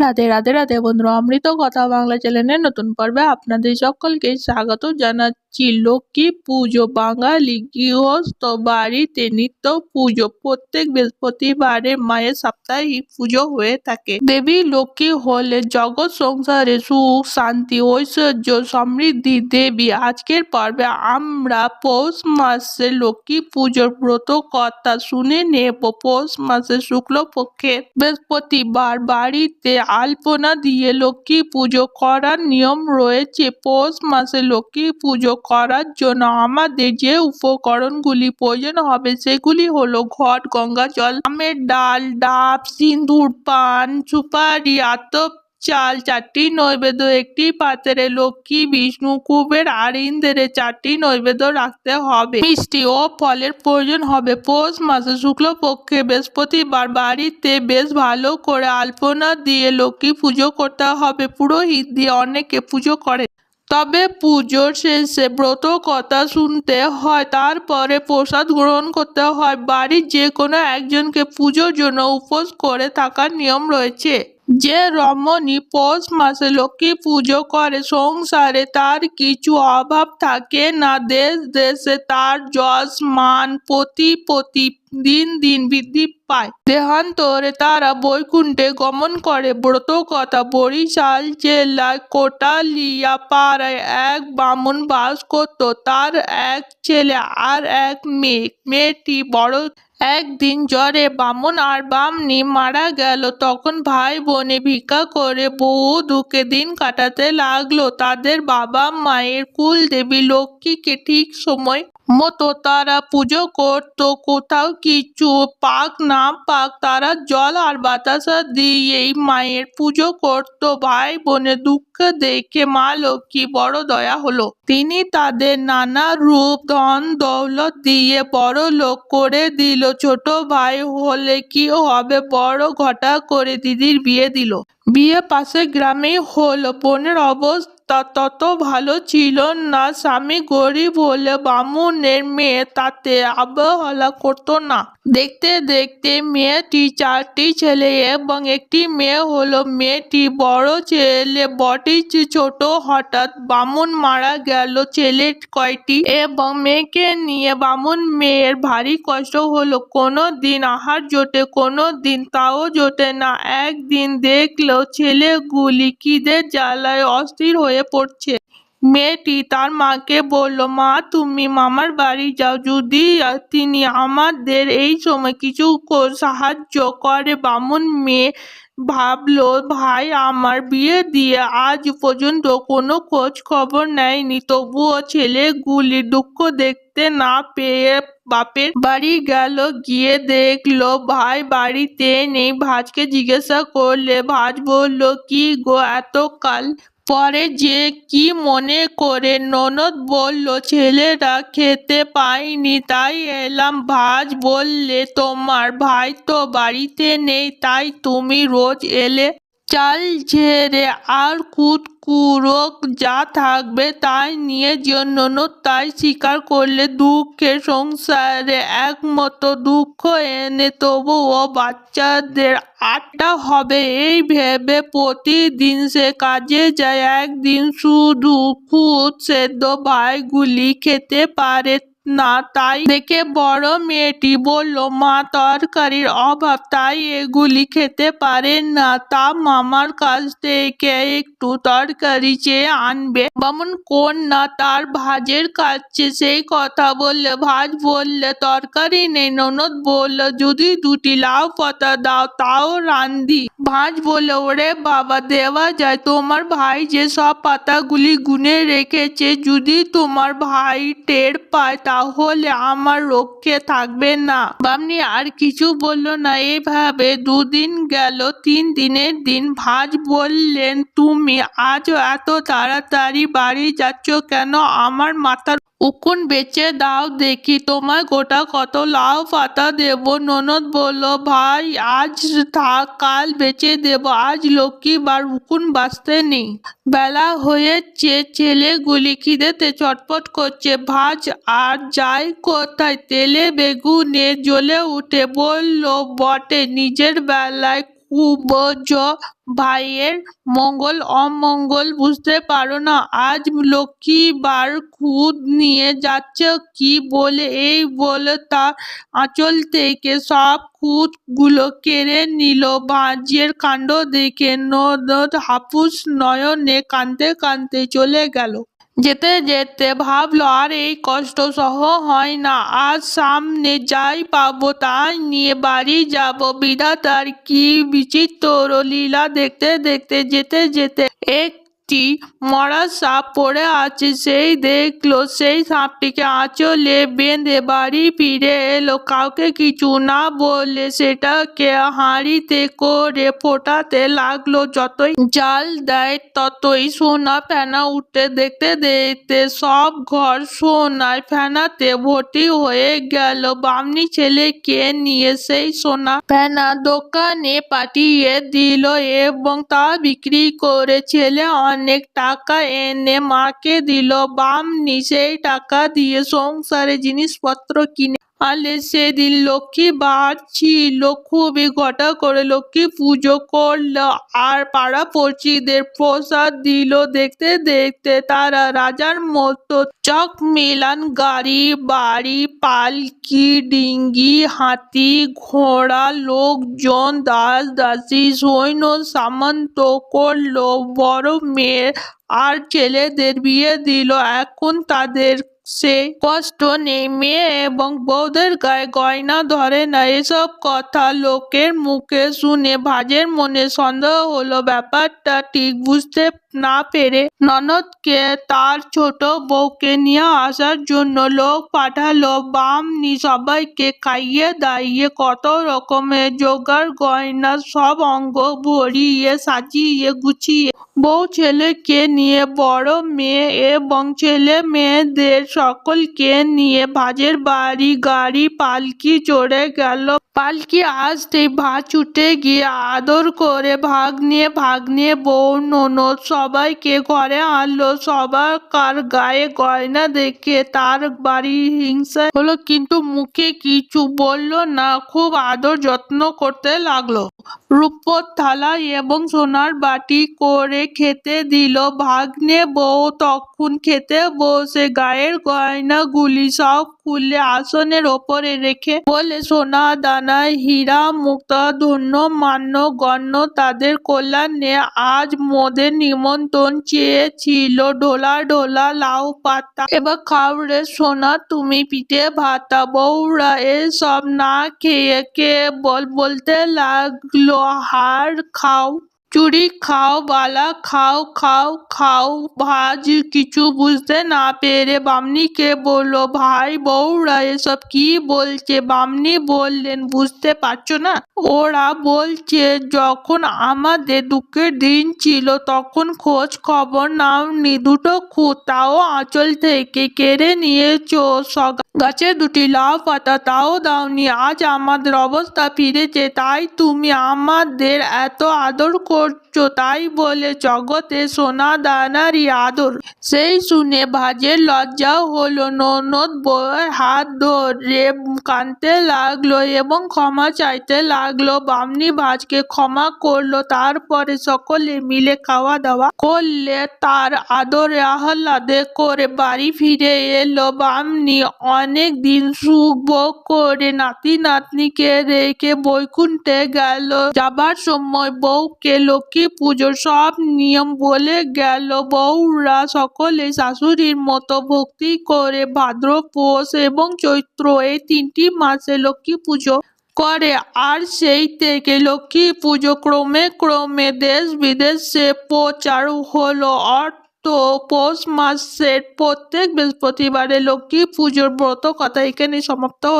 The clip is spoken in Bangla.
রাধে রাধে রাধে বন্ধুরা, অমৃত কথা বাংলা চ্যানেলের নতুন পর্বে আপনাদের সকলকে স্বাগত জানাচ্ছি। লক্ষ্মী পুজো, বাঙালি গৃহস্থ বাড়িতে নিত্য পুজো। প্রত্যেক বৃহস্পতিবারে মায়ের সাপ্তাহিক পুজো হয়ে থাকে। দেবী লক্ষ্মী হলে জগৎ সংসারে সুখ, শান্তি, ঐশ্বর্য, সমৃদ্ধি দেবী। আজকের পর্বে আমরা পৌষ মাসে লক্ষ্মী পুজোর ব্রত কথা শুনে নেব। পৌষ মাসে শুক্লপক্ষের বৃহস্পতিবার বাড়িতে আলপনা দিয়ে লক্ষ্মী পুজো করার নিয়ম রয়েছে। পৌষ মাসে লক্ষ্মী পুজো করার জন্য আমাদের যে উপকরণগুলি প্রয়োজন হবে, সেগুলি হলো ঘট, গঙ্গা জল, আমের ডাল, ডাব, সিঁদুর, পান, সুপারি, আতপ চাল চারটি নৈবেদ্য, একটি পাত্রে লক্ষ্মী, বিষ্ণু, কুবের আর ইন্দ্রের চারটি নৈবেদ্য রাখতে হবে। মিষ্টি ও ফলের প্রয়োজন হবে। পৌষ মাসে শুক্লপক্ষে বৃহস্পতিবার বাড়িতে বেশ ভালো করে আলপনা দিয়ে লক্ষ্মী পুজো করতে হবে। পুরোহিত দিয়ে অনেকে পুজো করে তবে পুজোর শেষে ব্রত কথা শুনতে হয়, তারপরে প্রসাদ গ্রহণ করতে হয়। বাড়ির যে কোনো একজনকে পুজোর জন্য উপোস করে থাকার নিয়ম রয়েছে। যে রমণী পৌষ মাসে লক্ষ্মী পুজো করে, সংসারে তার কিছু অভাব থাকে না। দেশ দেশে তার যশ, মান প্রতি প্রতি দিন দিন বৃদ্ধি পায়। দেহান্তরে তারা বৈকুণ্ঠে গমন করে। ব্রত কথা বরিশাল জেলায় কোটালিয়া পাড়ায় এক বামুন বাস করত। তার এক ছেলে আর এক মেয়ে। মেয়েটি বড় একদিন জ্বরে বামন আর বামনি মারা গেল। তখন ভাই বোনে ভিক্ষা করে বহু দুঃখে দিন কাটাতে লাগল। তাদের বাবা মায়ের কুল দেবী লক্ষ্মীকে ঠিক সময় মতো তারা পুজো করতো। কোথাও কিছু পাক না পাক তারা জল আর বাতাসা দিয়েই মায়ের পুজো করতো। ভাই বোনের দুঃখ দেখে মা লক্ষ্মী বড় দয়া হলো। তিনি তাদের নানা রূপ, ধন, দৌলত দিয়ে বড় লোক করে দিল। ছোট ভাই হলে কি হবে? বড় ঘটা করে দিদির বিয়ে দিল। বিয়ে পাশে গ্রামেই হলো। বোনের অবস্থা তত ভালো ছিল না। স্বামী গরিব হলে বামুনের মেয়ে তাতে আবহাওয়া করতো না। দেখতে দেখতে মেয়েটি চারটি ছেলে এবং একটি মেয়ে হলো মেয়েটি। বড় ছেলে বটি ছোট হঠাৎ বামুন মারা গেল ছেলে কয়টি। এবং মেয়েকে নিয়ে বামুন মেয়ের ভারী কষ্ট হলো। কোনো দিন আহার জোটে কোনো দিন তাও জোটে না। একদিন দেখল ছেলেগুলি কিদের জ্বালায় অস্থির হয়ে পড়ছে। মেয়েটি তার মাকে বলল, মা, তুমি মামার বাড়ি যাও। যদি তিনি আমাদের এই সময় কিছু সাহায্য করে, বামুন মেয়ে ভাবলো, ভাই, আমার বিয়ে দিয়ে আজ পর্যন্ত কোনো খোঁজ খবর নেয়নি। তবুও ছেলেগুলির দুঃখ দেখতে না পেয়ে বাপের বাড়ি গেল। গিয়ে দেখল, ভাই, বাড়িতে নেই। ভাজকে জিজ্ঞাসা করলে ভাজ বলল, কি গো এত কাল পরে যে কি মনে করে ননদ বলল, ছেলেরা খেতে পায়নি, তাই এলাম ভাজ বললে, তোমার ভাই তো বাড়িতে নেই, তাই তুমি রোজ এলে চাল ঝেড়ে আর কুটকুরো যা থাকবে তাই নিয়ে জন্য তাই স্বীকার করলে দুঃখের সংসারে একমতো দুঃখ এনে তবুও বাচ্চাদের আটটা হবে। এই ভেবে প্রতিদিন সে কাজে যায়। একদিন শুধু খুদ সেদ্ধ ভাইগুলি খেতে পারে না, তাই দেখে বড় মেয়েটি বলল, মা, তরকারির অভাব, তাই এগুলি খেতে পারে না। তা মামার কাছ থেকে একটু তরকারি চেয়ে আনবে। বামুন, কোন না, তার ভাজের কাছে সেই কথা বললে, ভাজ বললে তরকারি নেই। ননদ বলল, যদি দুটি লাউ পাতা দাও, তাও রান্ধি ভাঁজ বলল, ওরে বাবা, দেওয়া যায়। তোমার ভাই যে সব পাতাগুলি গুনে রেখেছে, যদি তোমার ভাই টের পায় তাহলে আমার রক্ষে থাকবে না। বামনি আর কিছু বলল না। এভাবে দুদিন গেল, তিন দিনের দিন। ভাজ বললেন, তুমি আজ এত তাড়াতাড়ি বাড়ি যাচ্ছ কেন? আমার মাথার উকুন বেচে দাও, দেখি তোমায় গোটা কত লাউ পাতা দেব। ননদ বলল, ভাই, আজ থাক কাল বেচে দেব, আজ লক্ষ্মী বার উকুন বাঁচতে নেই। বেলা হয়েছে ছেলেগুলি খিদেতে চটপট করছে। ভাজ, আর যাই কোথায়? তেলে বেগুনে জ্বলে উঠে, বলল, বটে, নিজের বেলায় উবজ ভাইয়ের মঙ্গল, অমঙ্গল বুঝতে পারো না। আজ লক্ষ্মী বার খুদ নিয়ে যাচ্ছে কি বলে? এই বলে তার আঁচল থেকে সব খুঁতগুলো কেড়ে নিল। ভাঁজের কাণ্ড দেখে নদ হাপুস নয়নে কাঁদতে কাঁদতে চলে গেল। যেতে যেতে ভাবলো আর এই কষ্ট সহ হয় না আজ সামনে যাই পাবো তাই নিয়ে বাড়ি যাব বিধাতার কি বিচিত্র লীলা দেখতে দেখতে যেতে যেতে একটি মরা সাপ পড়ে আছে, সেই দেখল সেই সাপটিকে আঁচলে বেঁধে বাড়ি ফিরে এলো। কাউকে কিছু না বলে সেটাকে হাঁড়িতে করে ফোটাতে লাগল। যতই জাল দেয় ততই সোনা ফেনা উঠতে দেখতে দেখতে সব ঘর সোনায় ফেনাতে ভর্তি হয়ে গেল। বামনি ছেলেকে নিয়ে সেই সোনা ফেনা দোকানে পাঠিয়ে দিল এবং তা বিক্রি করে ছেলে অনেক টাকা এনে মাকে দিল বামনি সেই টাকা দিয়ে সংসারে জিনিসপত্র কিনে আলে সেদিন লক্ষ্মী বার ছিল খুবই ঘটা করে লক্ষ্মী পুজো করল। আর পাড়া পড়শিদের প্রসাদ দিল। দেখতে দেখতে তারা রাজার মতো চক মেলান গাড়ি, বাড়ি, পালকি, ডিঙ্গি, হাতি, ঘোড়া, লোকজন, দাস, দাসী, সৈন্য সামন্ত করল। বড় মেয়ে আর ছেলেদের বিয়ে দিল। এখন তাদের সে কষ্ট নেই মেয়ে এবং বউদের গায়ে গয়না ধরে না, এসব কথা লোকের মুখে শুনে ভাজের মনে সন্দেহ হলো। ব্যাপারটা ঠিক বুঝতে না পেরে ননদকে তার ছোট বউকে নিয়ে আসার জন্য লোক পাঠালো। বামনি সবাইকে খাইয়ে দাইয়ে কত রকমের জোগাড় গয়না সব অঙ্গ ভরিয়ে সাজিয়ে গুছিয়ে বউ ছেলেকে নিয়ে, বড় মেয়ে এবং ছেলে মেয়েদের সকলকে নিয়ে ভাজের বাড়ি, গাড়ি, পালকি চড়ে গেল। পালকি আসতেই ভাঁজ ছুটে গিয়ে আদর করে ভাগ্নে ভাগ্নে বউ ননদ সবাইকে ঘরে আনলো? সবার কার গায়ে গয়না দেখে তার বাড়ি হিংসা হলো, কিন্তু মুখে কিছু বলল না, খুব আদর যত্ন করতে লাগল। রূপোর থালা এবং সোনার বাটি করে খেতে দিল। ভাগ্নে বউ তখন খেতে বসে, গায়ের গয়নাগুলি সব খুলে আসনের ওপরে রেখে বলে, সোনা, দানা, হীরা, মুক্তা, ধন্য, মান্য, গণ্য তাদের কল্যাণে আজ মোদের নিমন্ত্রণ চেয়েছিল। ঢোলা ঢোলা, লাউ পাতা, এবার খাওরে সোনা, তুমি পিঠে ভাতা, বউরা এসব না খেয়ে কে বল, বলতে লাগল? হাড় খাও চুড়ি খাও, বালা খাও খাও খাও, ভাজ, কিছু বুঝতে না পেরে বামনিকে বলল, ভাই, বউরা, এসব কি বলছে? বামনি বললেন, বুঝতে পারছ না? ওরা বলছে, যখন আমাদের দুঃখের দিন ছিল, তখন খোঁজ খবর নাওনি। দুটো খুঁত তাও আঁচল থেকে কেড়ে নিয়েছো, সগা গাছে দুটি লাউ পাতা, তাও দাওনি। আজ আমাদের অবস্থা ফিরেছে, তাই তুমি আমাদের এত আদর করছ, তাই বলে জগতে সোনা দানারই আদর। সেই শুনে ভাজের লজ্জা হলো, ননদ বউয়ের হাত ধরে কাঁদতে লাগল এবং ক্ষমা চাইতে লাগল। বামনি ভাজকে ক্ষমা করল, তারপরে সকলে মিলে খাওয়া দাওয়া করলে তার আদরে আহ্লাদে করে বাড়ি ফিরে এলো। বামনি অনেক দিন সুখ ভোগ করে নাতি নাতনিকে রেখে বৈকুণ্ঠে গেল। যাবার সময় বউকে লক্ষ্মী পুজোর সব নিয়ম বলে গেল। বউরা সকলে শাশুড়ির মতো ভক্তি করে ভাদ্র, পৌষ এবং চৈত্র এই তিনটি মাসে লক্ষ্মী পুজো করে। আর সেই থেকে লক্ষ্মী পুজো ক্রমে ক্রমে দেশ বিদেশে প্রচার হলো। অর্থ পৌষ মাসের প্রত্যেক বৃহস্পতিবারে লক্ষ্মী পুজোর ব্রত কথা এখানে সমাপ্ত হলো।